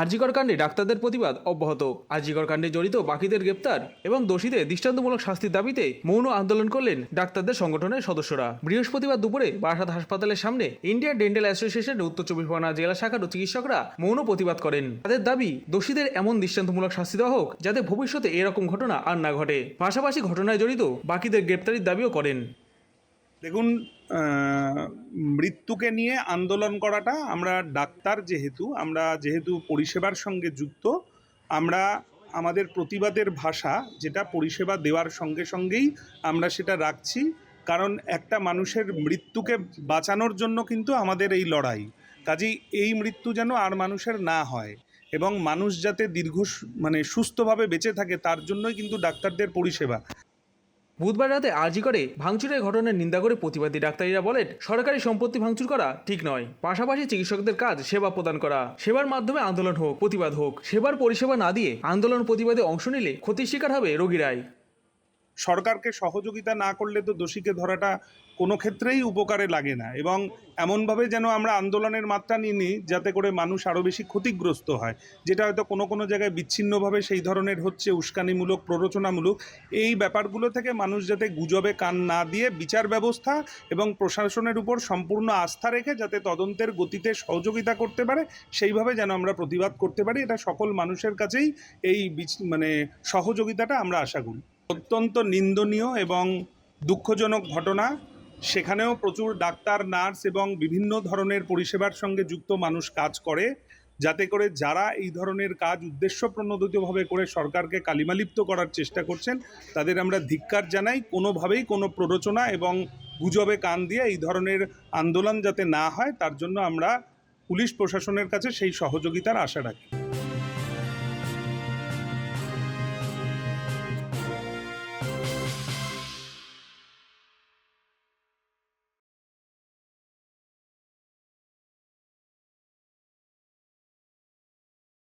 আরজিকর কাণ্ডে ডাক্তারদের প্রতিবাদ অব্যাহত। আরজিকর কাণ্ডে জড়িত বাকিদের গ্রেপ্তার এবং দোষীদের দৃষ্টান্তমূলক শাস্তির দাবিতে মৌন আন্দোলন করলেন ডাক্তারদের সংগঠনের সদস্যরা। বৃহস্পতিবার দুপুরে বারাসাত হাসপাতালের সামনে ইন্ডিয়ান ডেন্টাল অ্যাসোসিয়েশনের উত্তর চব্বিশ পরগনা জেলা শাখার চিকিৎসকরা মৌন প্রতিবাদ করেন। তাদের দাবি, দোষীদের এমন দৃষ্টান্তমূলক শাস্তি দেওয়া হোক যাতে ভবিষ্যতে এরকম ঘটনা আর না ঘটে। পাশাপাশি ঘটনায় জড়িত বাকিদের গ্রেপ্তারির দাবিও করেন। দেখুন মৃত্যুকে নিয়ে আন্দোলন করাটা আমরা ডাক্তার যেহেতু, আমরা যেহেতু পরিষেবার সঙ্গে যুক্ত, আমরা আমাদের প্রতিবাদের ভাষা যেটা পরিষেবা দেওয়ার সঙ্গে সঙ্গেই আমরা সেটা রাখছি। কারণ একটা মানুষের মৃত্যুকে বাঁচানোর জন্য কিন্তু আমাদের এই লড়াই। কাজেই এই মৃত্যু যেন আর মানুষের না হয় এবং মানুষ যাতে দীর্ঘ মানে সুস্থভাবে বেঁচে থাকে তার জন্যই কিন্তু ডাক্তারদের পরিষেবা। বুধবার রাতে আর্জি করে ভাঙচুরের ঘটনার নিন্দা করে প্রতিবাদী ডাক্তারিরা বলেন, সরকারি সম্পত্তি ভাঙচুর করা ঠিক নয়। পাশাপাশি চিকিৎসকদের কাজ সেবা প্রদান করা, সেবার মাধ্যমে আন্দোলন হোক, প্রতিবাদ হোক, সেবার পরিষেবা না দিয়ে আন্দোলন প্রতিবাদে অংশ নিলে ক্ষতির শিকার হবে রোগীরাই। সরকারকে সহযোগিতা না করলে তো দোষীকে ধরাটা কোনো ক্ষেত্রেই উপকারে লাগে না। এবং এমনভাবে যেন আমরা আন্দোলনের মাত্রা নিয়ে নিই যাতে করে মানুষ আরও বেশি ক্ষতিগ্রস্ত হয়, যেটা হয়তো কোনো কোনো জায়গায় বিচ্ছিন্নভাবে সেই ধরনের হচ্ছে উস্কানিমূলক, প্ররোচনামূলক, এই ব্যাপারগুলো থেকে মানুষ যাতে গুজবে কান না দিয়ে বিচার ব্যবস্থা এবং প্রশাসনের উপর সম্পূর্ণ আস্থা রেখে যাতে তদন্তের গতিতে সহযোগিতা করতে পারে, সেইভাবে যেন আমরা প্রতিবাদ করতে পারি, এটা সকল মানুষের কাছেই এই মানে সহযোগিতাটা আমরা আশা করি। অত্যন্ত নিন্দনীয় এবং দুঃখজনক ঘটনা। সেখানেও প্রচুর ডাক্তার, নার্স এবং বিভিন্ন ধরনের পরিষেবার সঙ্গে যুক্ত মানুষ কাজ করে। যাতে করে যারা এই ধরনের কাজ উদ্দেশ্যপ্রণোদিতভাবে করে সরকারকে কালিমালিপ্ত করার চেষ্টা করছেন, তাদের আমরা ধিক্কার জানাই। কোনোভাবেই কোনো প্ররোচনা এবং গুজবে কান দিয়ে এই ধরনের আন্দোলন যাতে না হয়, তার জন্য আমরা পুলিশ প্রশাসনের কাছে সেই সহযোগিতার আশা রাখি।